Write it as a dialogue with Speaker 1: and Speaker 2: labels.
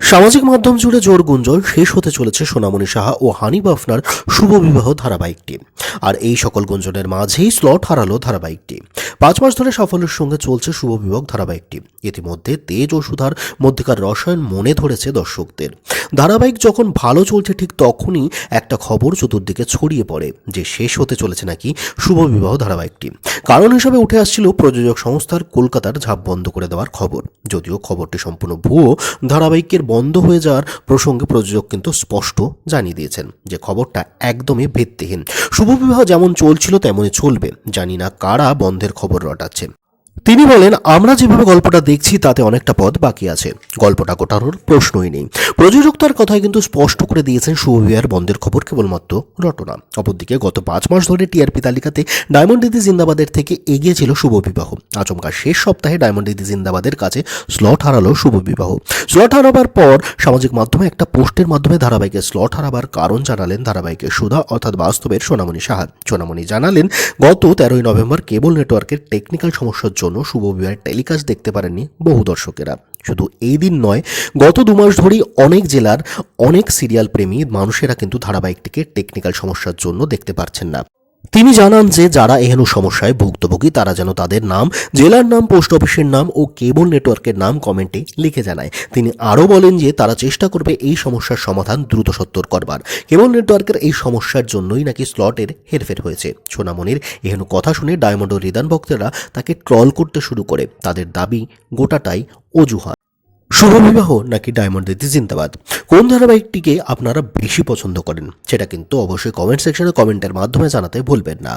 Speaker 1: সামাজিক মাধ্যম জুড়ে জোর গুঞ্জন শেষ হতে চলেছে সোনামণি সাহা ও হানিফ আফনার শুভ বিবাহ ধারাবাহিকটি। আর এই সকল গুঞ্জনের মাঝেই স্লট হারালো ধারাবাহিকটি। পাঁচ মাস ধরে সাফল্যের সঙ্গে চলছে শুভ বিবাহ ধারাবাহিকটি। ইতিমধ্যে তেজ ও সুধার মধ্যেকার রসায়ন মনে ধরেছে দর্শকদের। ধারাবাহিক যখন ভালো চলছে ঠিক তখনই একটা খবর চতুর্দিকে ছড়িয়ে পড়ে যে শেষ হতে চলেছে নাকি শুভ বিবাহ ধারাবাহিকটি। কারণ হিসাবে উঠে আসছিল প্রযোজক সংস্থার কলকাতার ঝাঁপ বন্ধ করে দেওয়ার খবর। যদিও খবরটি সম্পূর্ণ ভুয়ো, ধারাবাহিকের বন্ধ হয়ে যাওয়ার প্রসঙ্গে প্রযোজক কিন্তু স্পষ্ট জানিয়ে দিয়েছেন যে খবরটা একদমই ভিত্তিহীন। শুভবিবাহ যেমন চলছিল তেমনই চলবে। জানি না কারা বন্ধের খবর রটাচ্ছে। তিনি বলেন, আমরা যেভাবে গল্পটা দেখছি, তাতে অনেকটা পথ বাকি আছে। গল্পটা গোটানোর প্রশ্নই নেই। প্রযোজক তার কথায় কিন্তু স্পষ্ট করে দিয়েছেন শুভবিহার বন্ধের খবর কেবলমাত্র রটনা। অপরদিকে গত পাঁচ মাস ধরে টিআরপি তালিকাতে ডায়মন্ড দিদি জিন্দাবাদের থেকে এগিয়ে ছিল শুভ বিবাহ আচমকা শেষ সপ্তাহে ডায়মন্ড দিদি জিন্দাবাদের কাছে স্লট হারালো শুভ বিবাহ স্লট হারাবার পর সামাজিক মাধ্যমে একটা পোস্টের মাধ্যমে ধারাবাহিকের স্লট হারাবার কারণ জানালেন ধারাবাহিকের সুধা, অর্থাৎ বাস্তবের সোনামণি সাহা। সোনামণি জানালেন, গত তেরোই নভেম্বর কেবল নেটওয়ার্কের টেকনিক্যাল সমস্যার জন্য শুভ বিবাহের টেলিকাস্ট দেখতে পারেননি বহু দর্শকেরা। শুধু এই দিন নয়, গত দু মাস ধরেই অনেক জেলার অনেক সিরিয়াল প্রেমী মানুষেরা কিন্তু ধারাবাহিকটিকে টেকনিক্যাল সমস্যার জন্য দেখতে পারছেন না। তিনি জানান যে যারা এহেন সমস্যায় ভুক্তভোগী, তারা যেন তাদের নাম, জেলার নাম, পোস্ট অফিসের নাম ও কেবল নেটওয়ার্কের নাম কমেন্টে লিখে জানায়। তিনি আরও বলেন যে তারা চেষ্টা করবে এই সমস্যার সমাধান দ্রুত সত্তর করবার। কেবল নেটওয়ার্কের এই সমস্যার জন্যই নাকি স্লটের হেরফের হয়েছে। সোনামণির এহেন কথা শুনে ডায়মন্ড ও রিদান ভক্তরা তাকে ট্রল করতে শুরু করে। তাদের দাবি, গোটাটাই অজুহাত। শুভ বিবাহ নাকি ডায়মন্ড দিদি জিন্দাবাদ? কোন ধারাবাহিকটিকে আপনারা বেশি পছন্দ করেন? সেটা কিন্তু অবশ্যই কমেন্ট সেকশনে কমেন্টের মাধ্যমে জানাতে ভুলবেন না।